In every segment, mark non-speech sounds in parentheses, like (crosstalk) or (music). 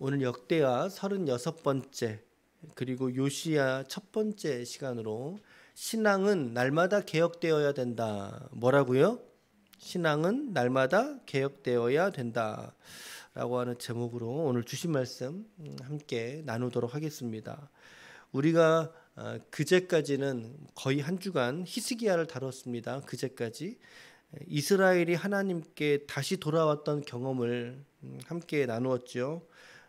오늘 역대하 36번째 그리고 요시야 첫 번째 시간으로 신앙은 날마다 개혁되어야 된다. 뭐라고요? 신앙은 날마다 개혁되어야 된다. 라고 하는 제목으로 오늘 주신 말씀 함께 나누도록 하겠습니다. 우리가 어, 그제까지는 거의 한 주간 히스기야를 다뤘습니다. 그제까지 이스라엘이 하나님께 다시 돌아왔던 경험을 음, 함께 나누었죠.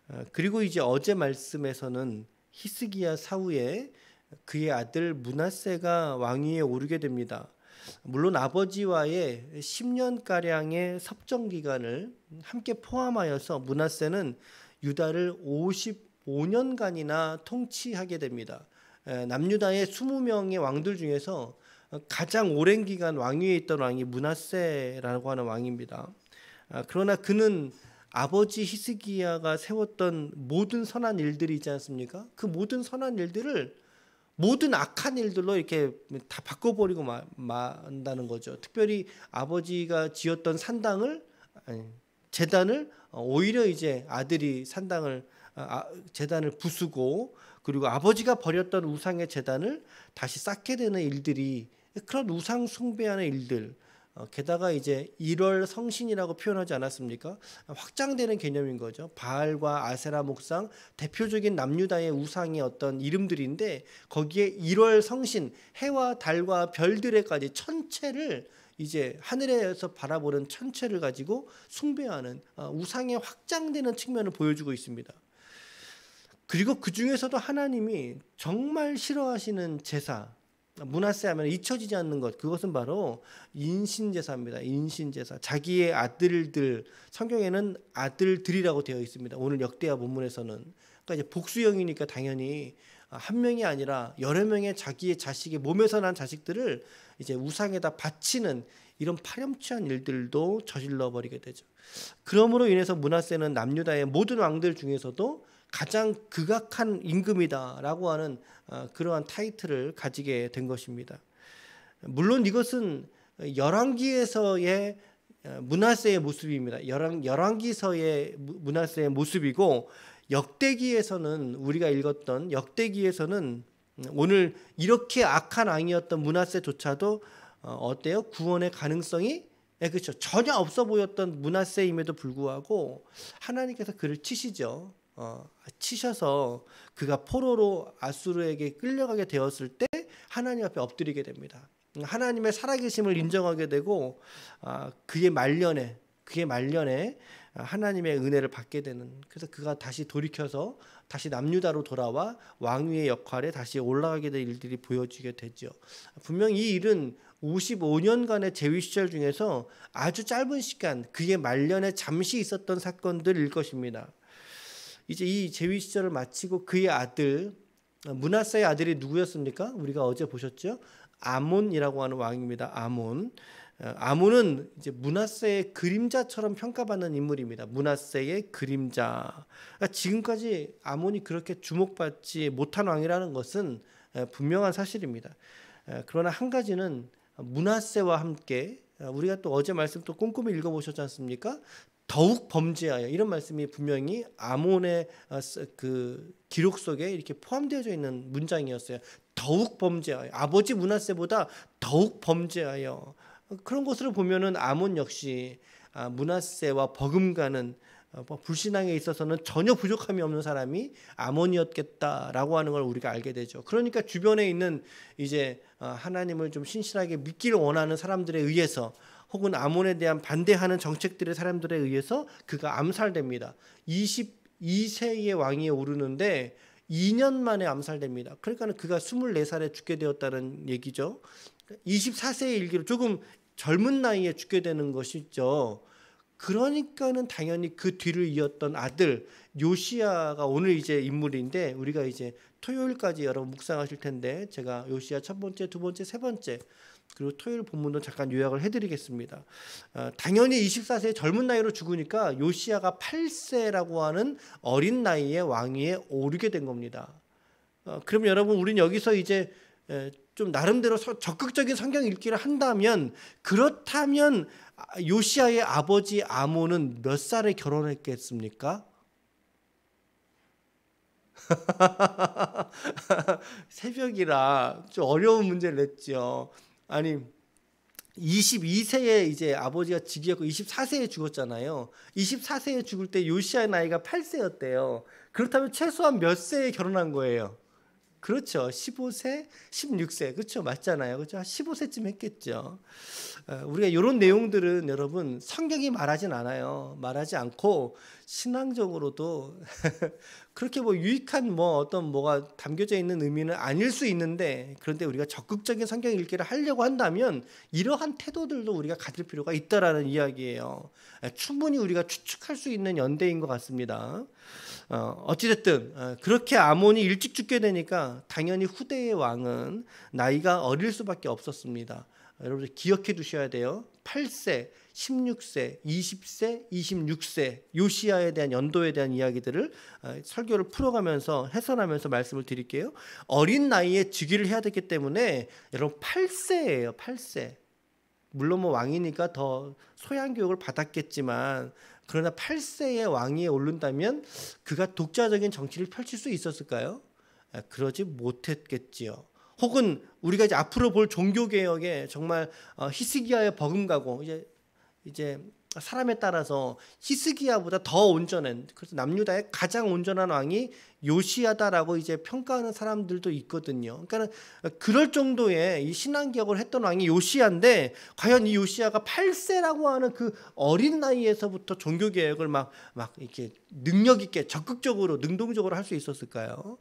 어, 그리고 이제 어제 말씀에서는 히스기야 사후에 그의 아들 문하세가 왕위에 오르게 됩니다. 물론 아버지와의 10년 가량의 섭정 기간을 함께 포함하여서 문하세는 유다를 55년간이나 통치하게 됩니다. 남유다의 20명의 왕들 중에서 가장 오랜 기간 왕위에 있던 왕이 문하세라고 하는 왕입니다. 아, 그러나 그는 아버지 히스기야가 세웠던 모든 선한 일들이 있지 않습니까? 그 모든 선한 일들을 모든 악한 일들로 이렇게 다 바꿔버리고 만다는 거죠. 특별히 아버지가 지었던 산당을 아니, 재단을 오히려 이제 아들이 산당을 아, 재단을 부수고 그리고 아버지가 버렸던 우상의 재단을 다시 쌓게 되는 일들이 그런 우상 숭배하는 일들 어, 게다가 이제 1월 성신이라고 표현하지 않았습니까? 확장되는 개념인 거죠. 바알과 아세라 목상 대표적인 남유다의 우상의 어떤 이름들인데 거기에 1월 성신 해와 달과 별들에까지 천체를 이제 하늘에서 바라보는 천체를 가지고 숭배하는 어, 우상의 확장되는 측면을 보여주고 있습니다. 그리고 그 중에서도 하나님이 정말 싫어하시는 제사 문화세 하면 잊혀지지 않는 것 그것은 바로 인신제사입니다. 인신제사. 자기의 아들들 성경에는 아들들이라고 되어 있습니다. 오늘 역대하 본문에서는 그러니까 이제 복수형이니까 당연히 한 명이 아니라 여러 명의 자기의 자식의 몸에서 난 자식들을 이제 우상에다 바치는 이런 파렴치한 일들도 저질러 버리게 되죠. 그러므로 인해서 문하세는 남유다의 모든 왕들 중에서도 가장 극악한 임금이다라고 하는 어, 그러한 타이틀을 가지게 된 것입니다. 물론 이것은 열왕기에서의 어, 문하세의 모습입니다. 열왕 열왕기서의 문하세의 모습이고 역대기에서는 우리가 읽었던 역대기에서는 오늘 이렇게 악한 왕이었던 문하세조차도 어, 어때요? 구원의 가능성이 네, 그렇죠. 전혀 없어 보였던 문하세임에도 불구하고 하나님께서 그를 치시죠. 어, 치셔서 그가 포로로 아수르에게 끌려가게 되었을 때 하나님 앞에 엎드리게 됩니다. 하나님의 살아계심을 인정하게 되고 아, 그의 말년에 그의 말년에 하나님의 은혜를 받게 되는 그래서 그가 다시 돌이켜서 다시 남유다로 돌아와 왕위의 역할에 다시 올라가게 될 일들이 보여지게 되죠. 분명 이 일은 55년간의 재위 시절 중에서 아주 짧은 시간 그의 말년에 잠시 있었던 사건들일 것입니다. 이제 이 제위 시절을 마치고 그의 아들 문하사의 아들이 누구였습니까? 우리가 어제 보셨죠? 아몬이라고 하는 왕입니다. 아몬. 어, 아몬은 이제 문하세의 그림자처럼 평가받는 인물입니다. 문하세의 그림자. 그러니까 지금까지 아몬이 그렇게 주목받지 못한 왕이라는 것은 어, 분명한 사실입니다. 어, 그러나 한 가지는 문하세와 함께 우리가 또 어제 말씀 또 꼼꼼히 읽어보셨지 않습니까? 더욱 범죄하여 이런 말씀이 분명히 아몬의 어, 그 기록 속에 이렇게 포함되어져 있는 문장이었어요. 더욱 범죄하여 아버지 문하세보다 더욱 범죄하여 그런 것을 보면은 아몬 역시 아, 문하세와 버금가는 어, 뭐 불신앙에 있어서는 전혀 부족함이 없는 사람이 아몬이었겠다라고 하는 걸 우리가 알게 되죠. 그러니까 주변에 있는 이제 어, 하나님을 좀 신실하게 믿기를 원하는 사람들에 의해서 혹은 아몬에 대한 반대하는 정책들의 사람들에 의해서 그가 암살됩니다. 22세의 왕위에 오르는데 2년 만에 암살됩니다. 그러니까 그가 24살에 죽게 되었다는 얘기죠. 24세의 일기로 조금 젊은 나이에 죽게 되는 것이죠. 그러니까는 당연히 그 뒤를 이었던 아들 요시아가 오늘 이제 인물인데 우리가 이제 토요일까지 여러분 묵상하실 텐데 제가 요시아 첫 번째, 두 번째, 세 번째 그리고 토요일 본문도 잠깐 요약을 해드리겠습니다. 어, 당연히 24세 젊은 나이로 죽으니까 요시아가 8세라고 하는 어린 나이에 왕위에 오르게 된 겁니다. 어, 그럼 여러분 우리는 여기서 이제 에, 좀 나름대로 서, 적극적인 성경 읽기를 한다면 그렇다면 요시아의 아버지 아몬은 몇 살에 결혼했겠습니까? (laughs) 새벽이라 좀 어려운 문제를 냈죠. 아니 22세에 이제 아버지가 직위했고 24세에 죽었잖아요. 24세에 죽을 때 요시아의 나이가 8세였대요. 그렇다면 최소한 몇 세에 결혼한 거예요? 그렇죠. 15세, 16세. 그렇죠. 맞잖아요. 그렇죠. 15세쯤 했겠죠. 어, 우리가 이런 내용들은 여러분 성경이 말하진 않아요. 말하지 않고 신앙적으로도 (laughs) 그렇게 뭐 유익한 뭐 어떤 뭐가 담겨져 있는 의미는 아닐 수 있는데 그런데 우리가 적극적인 성경 읽기를 하려고 한다면 이러한 태도들도 우리가 가질 필요가 있다라는 이야기예요. 충분히 우리가 추측할 수 있는 연대인 것 같습니다. 어, 어찌됐든 어, 그렇게 아몬이 일찍 죽게 되니까 당연히 후대의 왕은 나이가 어릴 수밖에 없었습니다. 여러분 기억해 두셔야 돼요. 8세, 16세, 20세, 26세 요시아에 대한 연도에 대한 이야기들을 어, 설교를 풀어가면서 해설하면서 말씀을 드릴게요. 어린 나이에 즉위를 해야 되기 때문에 여러분 8세예요. 8세. 물론 뭐 왕이니까 더 소양 교육을 받았겠지만 그러나 8세의 왕위에 오른다면 그가 독자적인 정치를 펼칠 수 있었을까요? 아, 그러지 못했겠지요. 혹은 우리가 이제 앞으로 볼 종교 개혁에 정말 어, 히스기야의 버금가고 이제 이제 사람에 따라서 히스기야보다 더 온전한 그래서 남유다의 가장 온전한 왕이 요시야다라고 이제 평가하는 사람들도 있거든요. 그러니까 그럴 정도의 이 신앙 개혁을 했던 왕이 요시야인데 과연 이 요시야가 8세라고 하는 그 어린 나이에서부터 종교 개혁을 막 막 이렇게 능력 있게 적극적으로 능동적으로 할 수 있었을까요?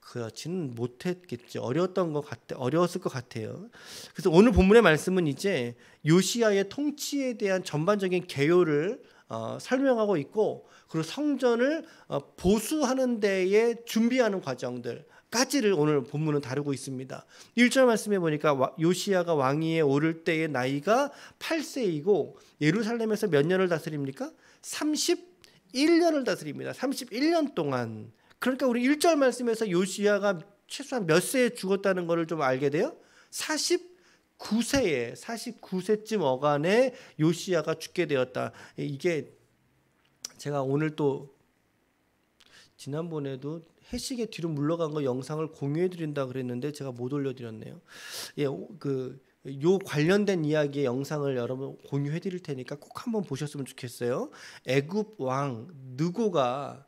그렇지는 못했겠죠. 어려웠던 것 같아, 어려웠을 것 같아요. 그래서 오늘 본문의 말씀은 이제 요시아의 통치에 대한 전반적인 개요를 어, 설명하고 있고 그리고 성전을 어, 보수하는 데에 준비하는 과정들. 까지를 오늘 본문은 다루고 있습니다. 1절 말씀해 보니까 요시아가 왕위에 오를 때의 나이가 8세이고 예루살렘에서 몇 년을 다스립니까? 31년을 다스립니다. 31년 동안 그러니까 우리 1절 말씀에서 요시야가 최소한 몇 세에 죽었다는 것을 좀 알게 돼요. 49세에 49세쯤 어간에 요시야가 죽게 되었다. 이게 제가 오늘 또 지난번에도 해식의 뒤로 물러간 거 영상을 공유해 드린다 그랬는데 제가 못 올려 드렸네요. 예, 그 요 관련된 이야기의 영상을 여러분 공유해 드릴 테니까 꼭 한번 보셨으면 좋겠어요. 애굽 왕 느고가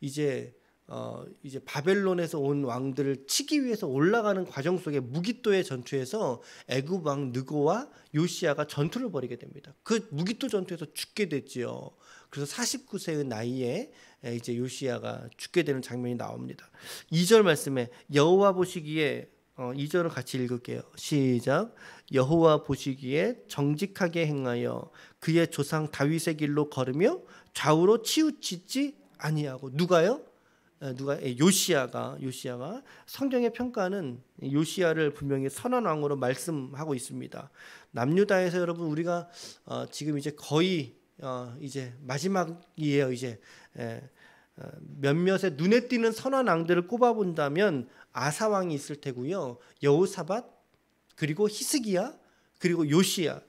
이제 어 이제 바벨론에서 온 왕들을 치기 위해서 올라가는 과정 속에 무기토의 전투에서 애굽 왕 느고와 요시아가 전투를 벌이게 됩니다. 그 무기토 전투에서 죽게 됐지요. 그래서 49세의 나이에 이제 요시아가 죽게 되는 장면이 나옵니다. 2절 말씀에 여호와 보시기에 어, 2절을 같이 읽을게요. 시작. 여호와 보시기에 정직하게 행하여 그의 조상 다윗의 길로 걸으며 좌우로 치우치지 아니하고 누가요? 어, 누가 예, 요시아가 요시아가 성경의 평가는 요시아를 분명히 선한 왕으로 말씀하고 있습니다. 남유다에서 여러분 우리가 어, 지금 이제 거의 어, 이제 마지막이에요. 이제 예, 어, 몇몇의 눈에 띄는 선한 왕들을 꼽아본다면 아사 왕이 있을 테고요. 여호사밧 그리고 히스기야 그리고 요시야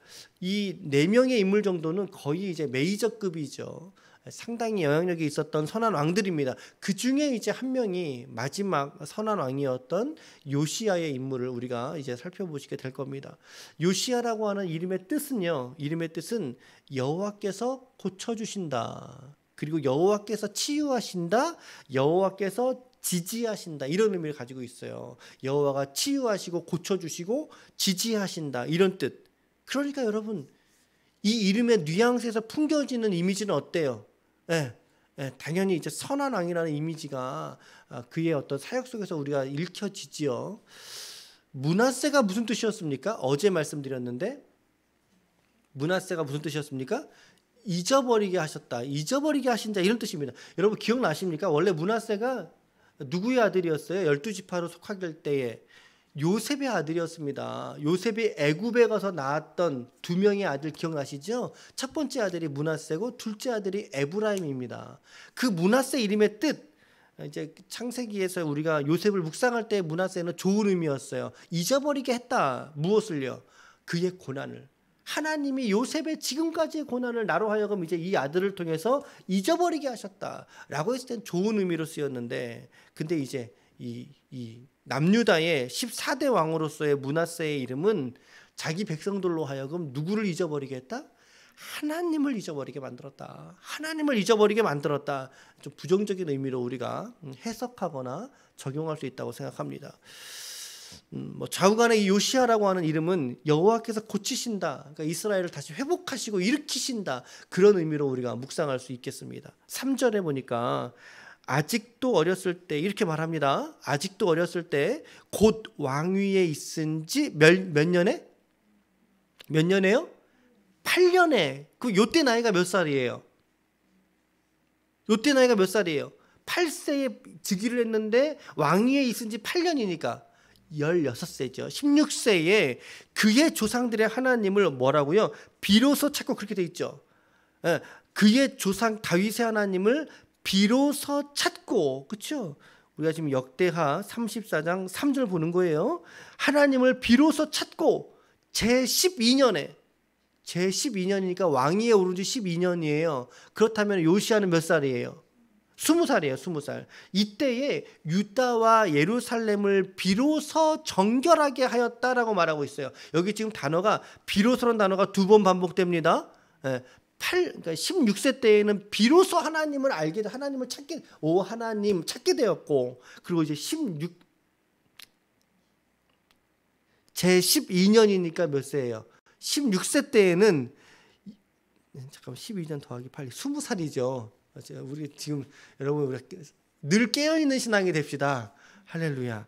이 네 명의 인물 정도는 거의 이제 메이저급이죠. 상당히 영향력이 있었던 선한 왕들입니다. 그 중에 이제 한 명이 마지막 선한 왕이었던 요시아의 인물을 우리가 이제 살펴보시게 될 겁니다. 요시아라고 하는 이름의 뜻은요. 이름의 뜻은 여호와께서 고쳐 주신다. 그리고 여호와께서 치유하신다. 여호와께서 지지하신다 이런 의미를 가지고 있어요. 여호와가 치유하시고 고쳐 주시고 지지하신다 이런 뜻. 그러니까 여러분 이 이름의 뉘앙스에서 풍겨지는 이미지는 어때요? 예, 예, 당연히 이제 선한 왕이라는 이미지가 아, 그의 어떤 사역 속에서 우리가 읽혀지지요. 문하세가 무슨 뜻이었습니까? 어제 말씀드렸는데 문하세가 무슨 뜻이었습니까? 잊어버리게 하셨다. 잊어버리게 하신 자 이런 뜻입니다. 여러분 기억나십니까? 원래 문하세가 누구의 아들이었어요? 열두 지파로 속하게 때에 요셉의 아들이었습니다. 요셉이 애굽에 가서 낳았던 두 명의 아들 기억나시죠? 첫 번째 아들이 문하세고 둘째 아들이 에브라임입니다. 그 문하세 이름의 뜻 이제 창세기에서 우리가 요셉을 묵상할 때 문하세는 좋은 의미였어요. 잊어버리게 했다. 무엇을요? 그의 고난을. 하나님이 요셉의 지금까지의 고난을 나로 하여금 이제 이 아들을 통해서 잊어버리게 하셨다라고 했을 땐 좋은 의미로 쓰였는데 근데 이제 이, 이 남유다의 14대 왕으로서의 문하세의 이름은 자기 백성들로 하여금 누구를 잊어버리게 했다? 하나님을 잊어버리게 만들었다. 하나님을 잊어버리게 만들었다. 좀 부정적인 의미로 우리가 해석하거나 적용할 수 있다고 생각합니다. 음, 뭐 좌우간의 요시아라고 하는 이름은 여호와께서 고치신다. 그러니까 이스라엘을 다시 회복하시고 일으키신다. 그런 의미로 우리가 묵상할 수 있겠습니다. 3절에 보니까 아직도 어렸을 때 이렇게 말합니다. 아직도 어렸을 때 곧 왕위에 있은 지몇 몇 년에? 몇 년에요? 8년에. 그 요때 나이가 몇 살이에요? 요때 나이가 몇 살이에요? 8세에 즉위를 했는데 왕위에 있은 지 8년이니까 16세죠. 16세에 그의 조상들의 하나님을 뭐라고요? 비로소 찾고 그렇게 돼 있죠. 예, 그의 조상 다윗의 하나님을 비로소 찾고 그렇죠? 우리가 지금 역대하 34장 3절 보는 거예요. 하나님을 비로소 찾고 제 12년에 제 12년이니까 왕위에 오른 지 12년이에요. 그렇다면 요시아는 몇 살이에요? 스무 살이에요, 스무 살. 이때에 유다와 예루살렘을 비로소 정결하게 하였다라고 말하고 있어요. 여기 지금 단어가 비로소라는 단어가 두 번 반복됩니다. 8, 예, 그러니까 16세 때에는 비로소 하나님을 알게, 하나님을 찾게, 오 하나님 찾게 되었고, 그리고 이제 16, 제 12년이니까 몇 세예요? 16세 때에는 잠깐만 12년 더하기 8, 20살이죠. 우리 지금 여러분 우리 늘 깨어 있는 신앙이 됩시다. 할렐루야.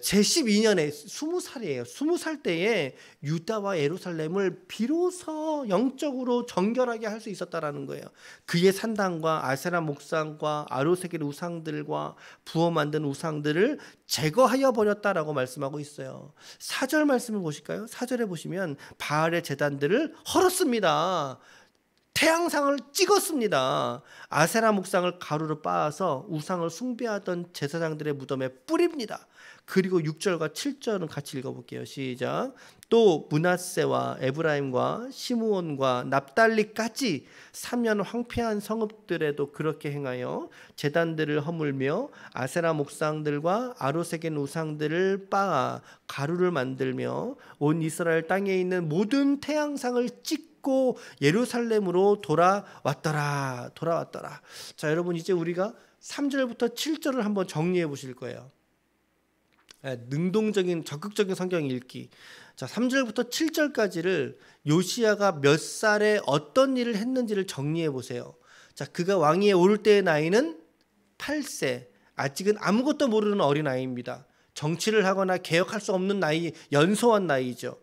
제 12년에 20살이에요. 20살 때에 유다와 예루살렘을 비로소 영적으로 정결하게 할 수 있었다라는 거예요. 그의 산당과 아세라 목상과 아로세겔 우상들과 부어 만든 우상들을 제거하여 버렸다라고 말씀하고 있어요. 4절 말씀을 보실까요? 4절에 보시면 바알의 재단들을 헐었습니다. 태양상을 찍었습니다. 아세라 목상을 가루로 빻아서 우상을 숭배하던 제사장들의 무덤에 뿌립니다. 그리고 6절과 7절은 같이 읽어볼게요. 시작. 또 문하세와 에브라임과 시므온과 납달리까지 3년 황폐한 성읍들에도 그렇게 행하여 재단들을 허물며 아세라 목상들과 아로세겐 우상들을 빻아 가루를 만들며 온 이스라엘 땅에 있는 모든 태양상을 찍 믿고 예루살렘으로 돌아왔더라. 돌아왔더라. 자, 여러분 이제 우리가 3절부터 7절을 한번 정리해 보실 거예요. 예, 능동적인 적극적인 성경 읽기. 자, 3절부터 7절까지를 요시아가 몇 살에 어떤 일을 했는지를 정리해 보세요. 자, 그가 왕위에 오를 때의 나이는 8세. 아직은 아무것도 모르는 어린 아이입니다. 정치를 하거나 개혁할 수 없는 나이, 연소한 나이죠.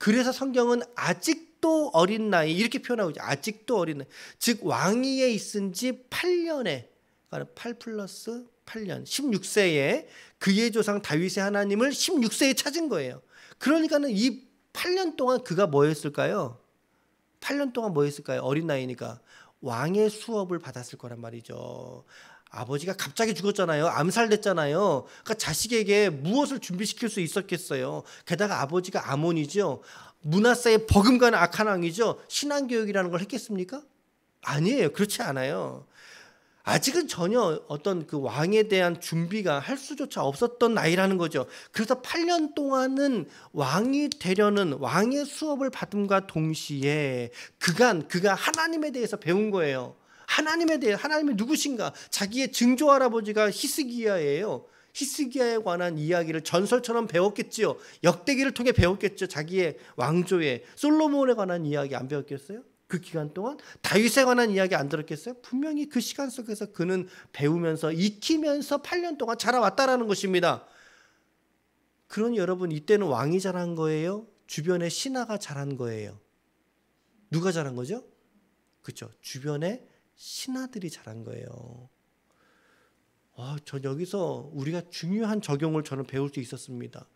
그래서 성경은 아직 아직도 어린 나이 이렇게 표현하고 있죠. 아직도 어린 나이. 즉 왕위에 있은 지 8년에 그러니까 8 플러스 8년 16세에 그의 조상 다윗의 하나님을 16세에 찾은 거예요. 그러니까는 이 8년 동안 그가 뭐 했을까요? 8년 동안 뭐 했을까요? 어린 나이니까 왕의 수업을 받았을 거란 말이죠. 아버지가 갑자기 죽었잖아요. 암살됐잖아요. 그러니까 자식에게 무엇을 준비시킬 수 있었겠어요. 게다가 아버지가 아몬이죠. 문화사에 버금가는 악한 왕이죠. 신앙교육이라는 걸 했겠습니까? 아니에요. 그렇지 않아요. 아직은 전혀 어떤 그 왕에 대한 준비가 할 수조차 없었던 나이라는 거죠. 그래서 8년 동안은 왕이 되려는 왕의 수업을 받음과 동시에 그간 그가 하나님에 대해서 배운 거예요. 하나님에 대해 하나님이 누구신가? 자기의 증조 할아버지가 히스기야예요. 히스기야에 관한 이야기를 전설처럼 배웠겠지요. 역대기를 통해 배웠겠죠. 자기의 왕조에 솔로몬에 관한 이야기 안 배웠겠어요? 그 기간 동안 다윗에 관한 이야기 안 들었겠어요? 분명히 그 시간 속에서 그는 배우면서 익히면서 8년 동안 자라왔다라는 것입니다. 그러니 여러분 이때는 왕이 자란 거예요? 주변에 신하가 자란 거예요? 누가 자란 거죠? 그렇죠. 주변에 신하들이 자란 거예요. 아, 전 여기서 우리가 중요한 적용을 저는 배울 수 있었습니다.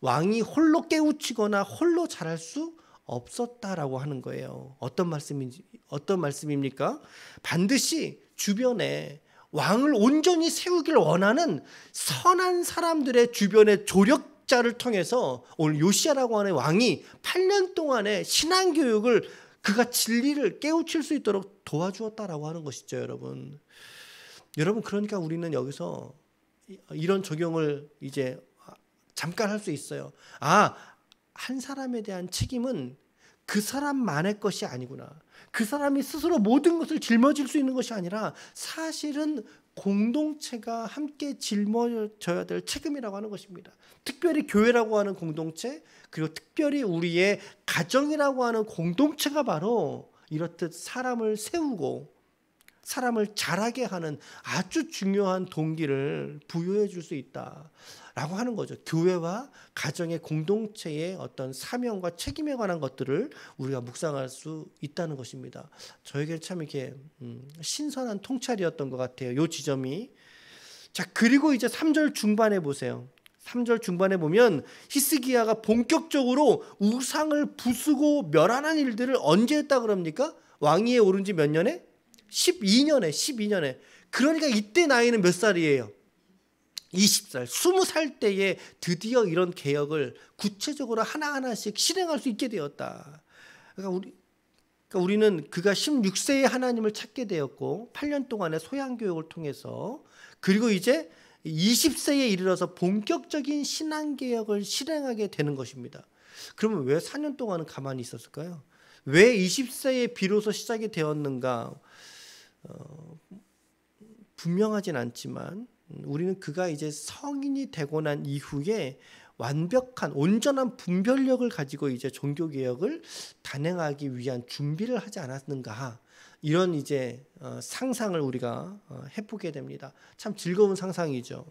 왕이 홀로 깨우치거나 홀로 잘할 수 없었다라고 하는 거예요. 어떤 말씀인지 어떤 말씀입니까? 반드시 주변에 왕을 온전히 세우길 원하는 선한 사람들의 주변에 조력 자를 통해서 오늘 요시아라고 하는 왕이 8년 동안의 신앙 교육을 그가 진리를 깨우칠 수 있도록 도와주었다라고 하는 것이죠, 여러분. 여러분 그러니까 우리는 여기서 이런 적용을 이제 잠깐 할 수 있어요. 아, 한 사람에 대한 책임은 그 사람만의 것이 아니구나. 그 사람이 스스로 모든 것을 짊어질 수 있는 것이 아니라 사실은 공동체가 함께 짊어져야 될 책임이라고 하는 것입니다. 특별히 교회라고 하는 공동체, 그리고 특별히 우리의 가정이라고 하는 공동체가 바로 이렇듯 사람을 세우고 사람을 자라게 하는 아주 중요한 동기를 부여해 줄 수 있다. 라고 하는 거죠. 교회와 가정의 공동체의 어떤 사명과 책임에 관한 것들을 우리가 묵상할 수 있다는 것입니다. 저에게 참 이렇게 음, 신선한 통찰이었던 것 같아요. 요 지점이. 자, 그리고 이제 3절 중반에 보세요. 3절 중반에 보면 히스기야가 본격적으로 우상을 부수고 멸하는 일들을 언제 했다 그럽니까? 왕위에 오른 지 몇 년에? 12년에 12년에. 그러니까 이때 나이는 몇 살이에요? 20살, 20살 때에 드디어 이런 개혁을 구체적으로 하나하나씩 실행할 수 있게 되었다. 그러니까 우리 그러니까 우리는 그가 16세에 하나님을 찾게 되었고 8년 동안의 소양 교육을 통해서 그리고 이제 20세에 이르러서 본격적인 신앙 개혁을 실행하게 되는 것입니다. 그러면 왜 4년 동안은 가만히 있었을까요? 왜 20세에 비로소 시작이 되었는가? 어, 분명하진 않지만 우리는 그가 이제 성인이 되고 난 이후에 완벽한 온전한 분별력을 가지고 이제 종교 개혁을 단행하기 위한 준비를 하지 않았는가 이런 이제 어, 상상을 우리가 어, 해보게 됩니다. 참 즐거운 상상이죠.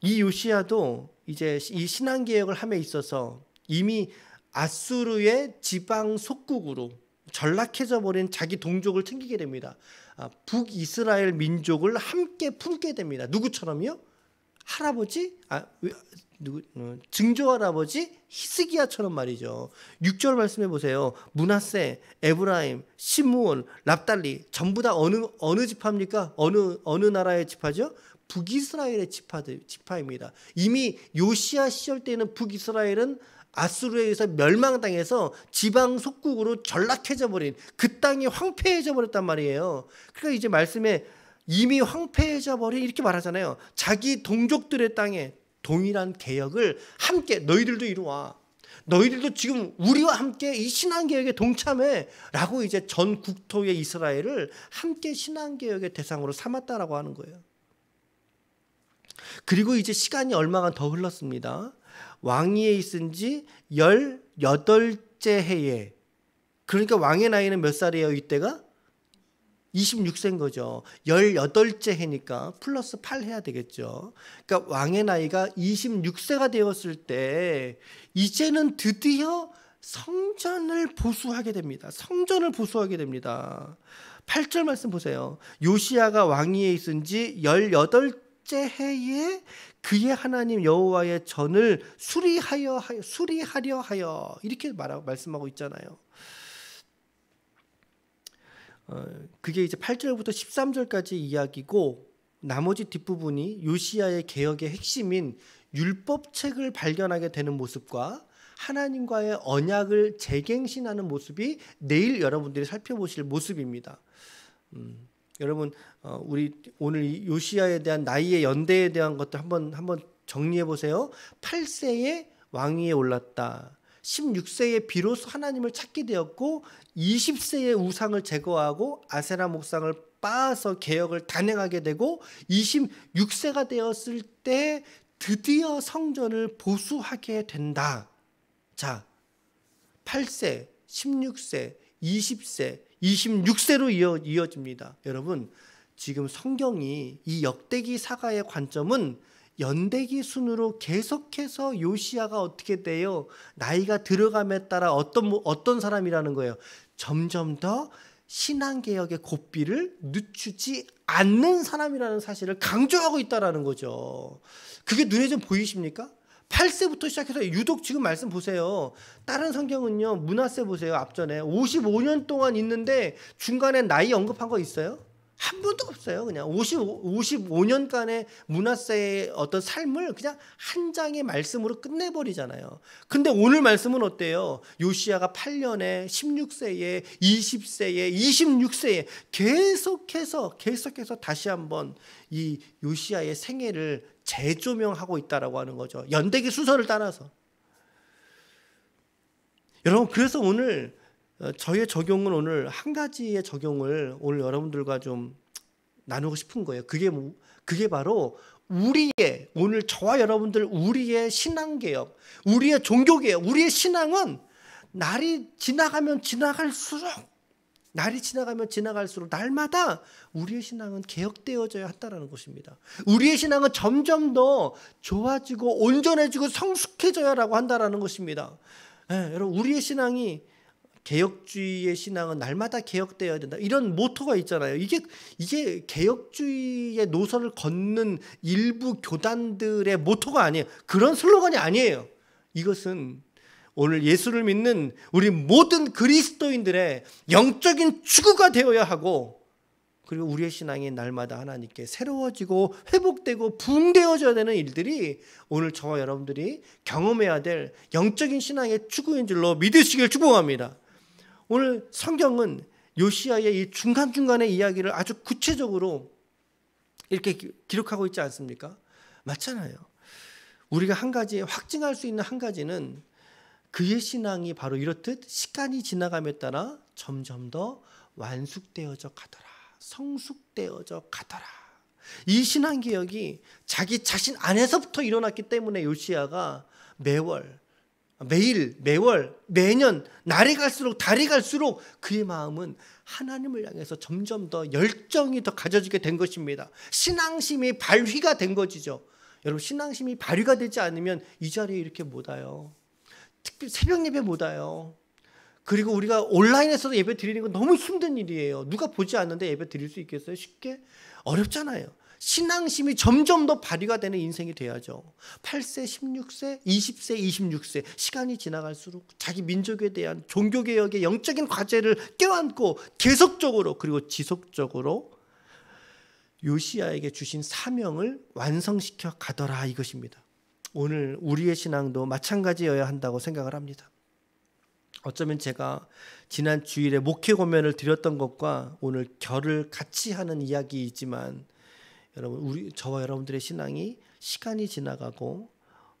이 요시아도 이제 이 신앙 개혁을 함에 있어서 이미 아수르의 지방 속국으로 전락해져 버린 자기 동족을 챙기게 됩니다. 아, 북이스라엘 민족을 함께 품게 됩니다. 누구처럼요? 할아버지? 아, 누구 어, 증조 할아버지 히스기야처럼 말이죠. 6절 말씀해 보세요. 문하세, 에브라임, 시므온, 랍달리 전부 다 어느 어느 지파입니까? 어느 어느 나라의 지파죠? 북이스라엘의 지파들 지파입니다. 이미 요시아 시절 때는 북이스라엘은 아수르에 의해서 멸망당해서 지방 속국으로 전락해져 버린 그 땅이 황폐해져 버렸단 말이에요. 그러니까 이제 말씀에 이미 황폐해져 버린 이렇게 말하잖아요. 자기 동족들의 땅에 동일한 개혁을 함께 너희들도 이루와. 너희들도 지금 우리와 함께 이 신앙 개혁에 동참해 라고 이제 전 국토의 이스라엘을 함께 신앙 개혁의 대상으로 삼았다라고 하는 거예요. 그리고 이제 시간이 얼마가 더 흘렀습니다. 왕위에 있은 지 18째 해에 그러니까 왕의 나이는 몇 살이에요 이때가? 26세인 거죠. 18째 해니까 플러스 8 해야 되겠죠. 그러니까 왕의 나이가 26세가 되었을 때 이제는 드디어 성전을 보수하게 됩니다. 성전을 보수하게 됩니다. 8절 말씀 보세요. 요시아가 왕위에 있은 지 18 째 해에 그의 하나님 여호와의 전을 수리하여 수리하려 하여 이렇게 말하고 말씀하고 있잖아요. 어, 그게 이제 8절부터 13절까지 이야기고 나머지 뒷부분이 요시아의 개혁의 핵심인 율법책을 발견하게 되는 모습과 하나님과의 언약을 재갱신하는 모습이 내일 여러분들이 살펴보실 모습입니다. 음. 여러분 어, 우리 오늘 요시아에 대한 나이의 연대에 대한 것도 한번 한번 정리해 보세요. 8세에 왕위에 올랐다. 16세에 비로소 하나님을 찾게 되었고 20세에 우상을 제거하고 아세라 목상을 빻아서 개혁을 단행하게 되고 26세가 되었을 때 드디어 성전을 보수하게 된다. 자, 8세, 16세, 20세, 26세로 이어, 이어집니다. 여러분, 지금 성경이 이 역대기 사가의 관점은 연대기 순으로 계속해서 요시아가 어떻게 돼요? 나이가 들어감에 따라 어떤 어떤 사람이라는 거예요. 점점 더 신앙 개혁의 고삐를 늦추지 않는 사람이라는 사실을 강조하고 있다라는 거죠. 그게 눈에 좀 보이십니까? 8세부터 시작해서 유독 지금 말씀 보세요. 다른 성경은요. 문하세 보세요. 앞전에 55년 동안 있는데 중간에 나이 언급한 거 있어요? 한 번도 없어요. 그냥 55, 55년간의 문하세의 어떤 삶을 그냥 한 장의 말씀으로 끝내버리잖아요. 근데 오늘 말씀은 어때요? 요시아가 8년에 16세에 20세에 26세에 계속해서 계속해서 다시 한번 이 요시아의 생애를 재조명하고 있다라고 하는 거죠. 연대기 순서를 따라서. 여러분 그래서 오늘 어, 저의 적용은 오늘 한 가지의 적용을 오늘 여러분들과 좀 나누고 싶은 거예요. 그게 뭐, 그게 바로 우리의 오늘 저와 여러분들 우리의 신앙 개혁, 우리의 종교 개혁, 우리의 신앙은 날이 지나가면 지나갈수록 날이 지나가면 지나갈수록 날마다 우리의 신앙은 개혁되어져야 한다라는 것입니다. 우리의 신앙은 점점 더 좋아지고 온전해지고 성숙해져야라고 한다라는 것입니다. 네, 여러분 우리의 신앙이 개혁주의의 신앙은 날마다 개혁되어야 된다. 이런 모토가 있잖아요. 이게 이게 개혁주의의 노선을 걷는 일부 교단들의 모토가 아니에요. 그런 슬로건이 아니에요. 이것은 오늘 예수를 믿는 우리 모든 그리스도인들의 영적인 추구가 되어야 하고 그리고 우리의 신앙이 날마다 하나님께 새로워지고 회복되고 붕되어져야 되는 일들이 오늘 저와 여러분들이 경험해야 될 영적인 신앙의 추구인 줄로 믿으시길 축복합니다. 오늘 성경은 요시아의 이 중간중간의 이야기를 아주 구체적으로 이렇게 기록하고 있지 않습니까? 맞잖아요. 우리가 한 가지 확증할 수 있는 한 가지는 그의 신앙이 바로 이렇듯 시간이 지나감에 따라 점점 더 완숙되어져 가더라. 성숙되어져 가더라. 이 신앙 개혁이 자기 자신 안에서부터 일어났기 때문에 요시아가 매월 매일, 매월, 매년 날이 갈수록 달이 갈수록 그의 마음은 하나님을 향해서 점점 더 열정이 더 가져지게 된 것입니다. 신앙심이 발휘가 된 것이죠. 여러분 신앙심이 발휘가 되지 않으면 이 자리에 이렇게 못 와요. 특히 새벽 예배 못 와요. 그리고 우리가 온라인에서도 예배 드리는 건 너무 힘든 일이에요. 누가 보지 않는데 예배 드릴 수 있겠어요? 쉽게? 어렵잖아요. 신앙심이 점점 더 발휘가 되는 인생이 돼야죠. 8세, 16세, 20세, 26세 시간이 지나갈수록 자기 민족에 대한 종교 개혁의 영적인 과제를 껴안고 계속적으로 그리고 지속적으로 요시아에게 주신 사명을 완성시켜 가더라 이것입니다. 오늘 우리의 신앙도 마찬가지여야 한다고 생각을 합니다. 어쩌면 제가 지난 주일에 목회 고면을 드렸던 것과 오늘 결을 같이 하는 이야기이지만 여러분 우리 저와 여러분들의 신앙이 시간이 지나가고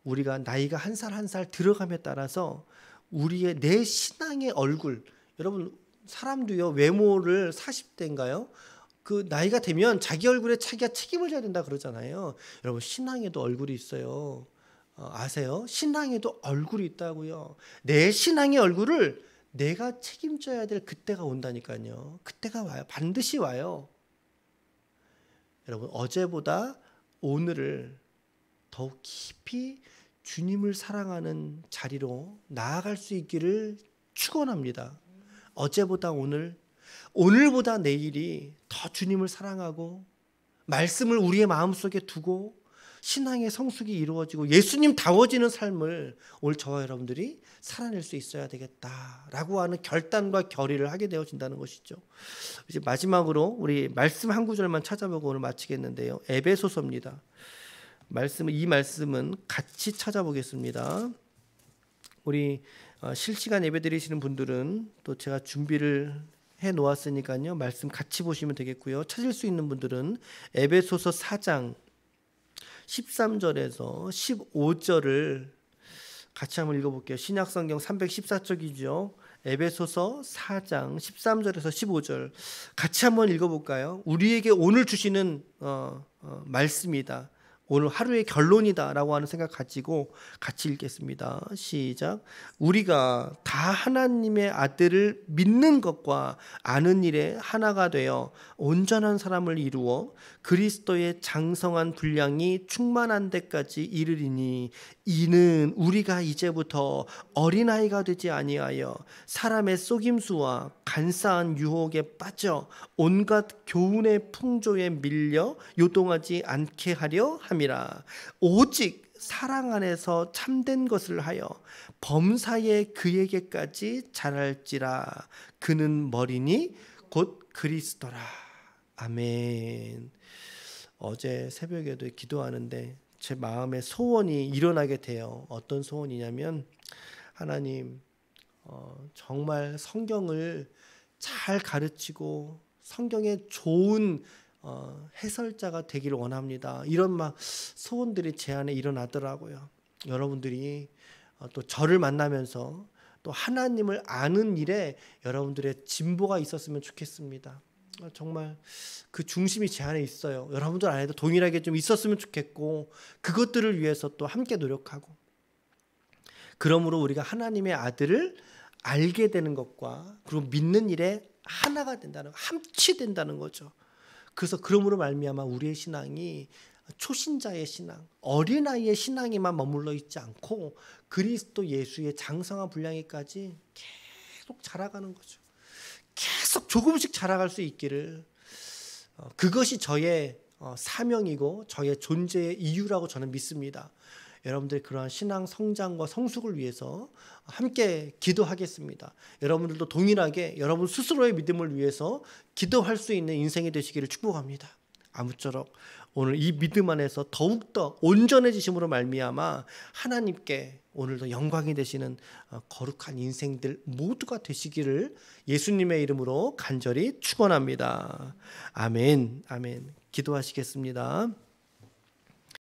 우리가 나이가 한 살 한 살 들어감에 따라서 우리의 내 신앙의 얼굴 여러분 사람도요 외모를 40대인가요? 그 나이가 되면 자기 얼굴에 자기가 책임을 져야 된다 그러잖아요. 여러분 신앙에도 얼굴이 있어요. 어, 아세요? 신앙에도 얼굴이 있다고요. 내 신앙의 얼굴을 내가 책임져야 될 그때가 온다니까요. 그때가 와요. 반드시 와요. 여러분 어제보다 오늘을 더욱 깊이 주님을 사랑하는 자리로 나아갈 수 있기를 축원합니다. 어제보다 오늘, 오늘보다 내일이 더 주님을 사랑하고 말씀을 우리의 마음속에 두고 신앙의 성숙이 이루어지고 예수님 다워지는 삶을 오늘 저와 여러분들이 살아낼 수 있어야 되겠다라고 하는 결단과 결의를 하게 되어진다는 것이죠. 이제 마지막으로 우리 말씀 한 구절만 찾아보고 오늘 마치겠는데요. 에베소서입니다. 말씀 이 말씀은 같이 찾아보겠습니다. 우리 어, 실시간 예배 드리시는 분들은 또 제가 준비를 해 놓았으니까요. 말씀 같이 보시면 되겠고요. 찾을 수 있는 분들은 에베소서 4장 13절에서 15절을 같이 한번 읽어볼게요. 신약성경 314쪽이죠. 에베소서 4장 13절에서 15절 같이 한번 읽어볼까요? 우리에게 오늘 주시는 어, 어, 말씀이다. 오늘 하루의 결론이다라고 하는 생각 가지고 같이 읽겠습니다. 시작. 우리가 다 하나님의 아들을 믿는 것과 아는 일에 하나가 되어 온전한 사람을 이루어 그리스도의 장성한 분량이 충만한 데까지 이르리니 이는 우리가 이제부터 어린아이가 되지 아니하여 사람의 속임수와 간사한 유혹에 빠져 온갖 교훈의 풍조에 밀려 요동하지 않게 하려 함이라 오직 사랑 안에서 참된 것을 하여 범사에 그에게까지 자랄지라 그는 머리니 곧 그리스도라 아멘. 어제 새벽에도 기도하는데 제 마음에 소원이 일어나게 돼요. 어떤 소원이냐면 하나님 어, 정말 성경을 잘 가르치고 성경의 좋은 어, 해설자가 되기를 원합니다. 이런 막 소원들이 제 안에 일어나더라고요. 여러분들이 어, 또 저를 만나면서 또 하나님을 아는 일에 여러분들의 진보가 있었으면 좋겠습니다. 어, 정말 그 중심이 제 안에 있어요. 여러분들 안에도 동일하게 좀 있었으면 좋겠고 그것들을 위해서 또 함께 노력하고 그러므로 우리가 하나님의 아들을 알게 되는 것과 그리고 믿는 일에 하나가 된다는 함취된다는 거죠. 그래서 그러므로 말미암아 우리의 신앙이 초신자의 신앙, 어린아이의 신앙에만 머물러 있지 않고 그리스도 예수의 장성한 분량에까지 계속 자라가는 거죠. 계속 조금씩 자라갈 수 있기를 어, 그것이 저의 어, 사명이고 저의 존재의 이유라고 저는 믿습니다. 여러분들 그러한 신앙 성장과 성숙을 위해서 함께 기도하겠습니다. 여러분들도 동일하게 여러분 스스로의 믿음을 위해서 기도할 수 있는 인생이 되시기를 축복합니다. 아무쪼록 오늘 이 믿음 안에서 더욱더 온전해지심으로 말미암아 하나님께 오늘도 영광이 되시는 어, 거룩한 인생들 모두가 되시기를 예수님의 이름으로 간절히 축원합니다. 아멘. 아멘. 기도하시겠습니다.